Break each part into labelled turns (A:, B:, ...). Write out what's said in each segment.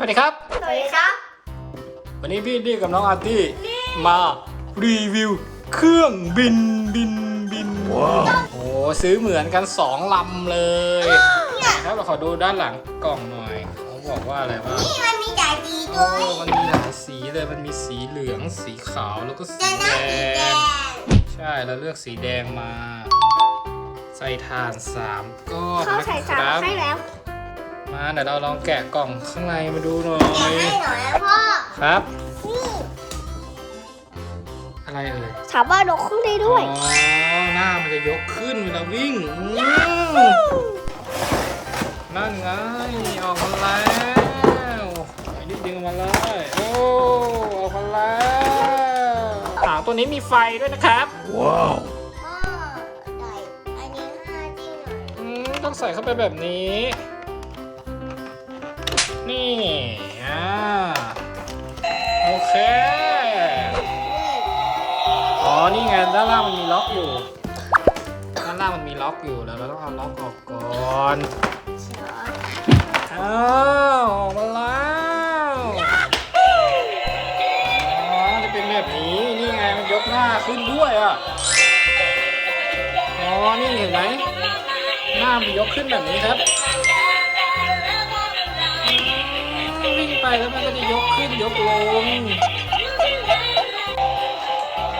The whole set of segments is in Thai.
A: สวัสดีครับ
B: สวัสดีครับ
A: วันนี้พี่ดีกับน้องอาร์ตี้มารีวิว เครื่องบินบินบินว้าวโอ้ซื้อเหมือนกันสองลำเลยครับเราขอดูด้านหลังกล่องหน่อยเขาบอกว่าอะไรบ้าง
B: นี่มันมีจ่ายดี
A: โอ้
B: ด้วย
A: มันมีหลายสีเลยมันมีสีเหลืองสีขาวแล้วก็สี
B: แต่
A: แด
B: น้ำสีแด
A: ง
B: ง
A: ใช่เราเลือกสีแดงมา ใส่ถ่านสามก้อน
C: เขา
A: นะ
C: ใส่
A: ค
C: สาม
A: รับ
C: ให้แล้ว
A: มาเดี๋ยวเราลองแกะกล่องข้างในมาดูหน่อ
B: แกะ
A: ย
B: ให้หน่อยนะพ่อ
A: ครับ
C: นี่
A: อะไรเอ่ย
C: สามารถลงขึ้นได้ด้วย
A: อ๋อ หน้ามันจะยกขึ้นเวลาวิ่งอืมนั่นไง ออกมาแล้วอันนี้ดึงออกมาเลย โอ้ ออกมาแล้วอ่าตัวนี้มีไฟด้วยนะครับว้าว
B: พ่อใส่อันนี้ห้าจิ้มหน่อย
A: อืมต้องใส่เข้าไปแบบนี้ นี่อ่าโอเค อ๋อ นี่ไงด้านล่างมันมีล็อกอยู่ ด้านล่างมันมีล็อกอยู่แล้วเราต้องเอาล็อกออกก่อนอ้าวออกมาแล้วอ๋อจะเป็นแบบนี้ นี่ไงมันยกหน้าขึ้นด้วยอะ อ๋อ นี่เห็นไหมหน้ามันยกขึ้นแบบนี้ครับ แล้วมันก็จะยกขึ้นยกลง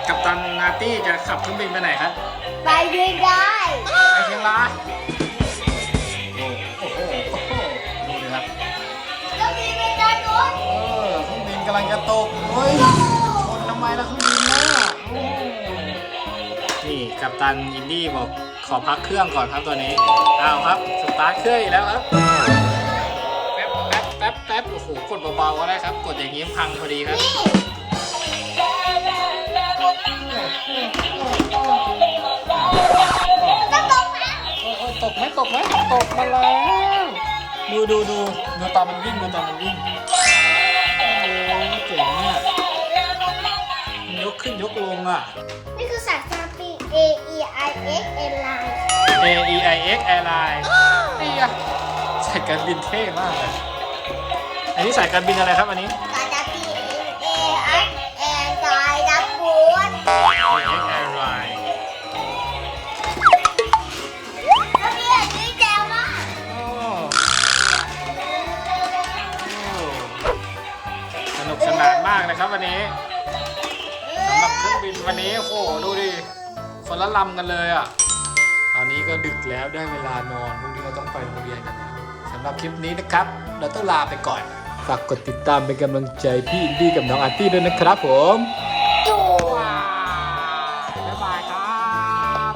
A: กัปตันนาตี้จะขับเครื่องบินไปไหนครับ
B: ไปด้วยได้
A: ไปเชียงรายโอ้โหโอ้โหดูดิครับ
B: แล้วมีไปด้านโน้น
A: เออเครื่องบินกำลังจะตกเฮ้ยชนทำไมล่ะเครื่องบินน่ะโอ้นี่กัปตันอินดี้บอกขอพักเครื่องก่อนครับตัวนี้เอาครับสตาร์ทเครื่องอีกแล้วครับแป๊บแป๊บแป๊บแป๊บโอ้โหกดเบาๆก็ได้ครับ กดอย่างนี้พังพอดีครับ
B: จะตกไหม
A: เออเออตกไหมตกไหมตกมาแล้ว ดูดูดูดูตอนมันวิ่งดูตอนมันวิ่งโอ้ยเจ๋งอะมันยกขึ้นยกลงอะ
B: นี่คือสายการบิน A E I X Airline
A: A E I X Airline ไอ้ยะสายการบินเท่มากเลย อันนี้สายการบินอะไรครับอันนี้
B: สายการบิน A I N สายดับบูน
A: A X Airline
B: แล้วมีอะไรด้วยแจวอะ
A: โอ้โอ้สนุกสนานมากนะครับวันนี้สำหรับเครื่องบินวันนี้โอ้โหดูดิคนละลำกันเลยอะ ตอนนี้ก็ดึกแล้วได้เวลานอนพรุ่งนี้เราต้องไปโรงเรียนกันแล้วสำหรับคลิปนี้นะครับ เราต้องลาไปก่อน ฝากกดติดตามเป็นกำลังใจพี่อินดี้กับน้องอาร์ตี้ด้วยนะครับผม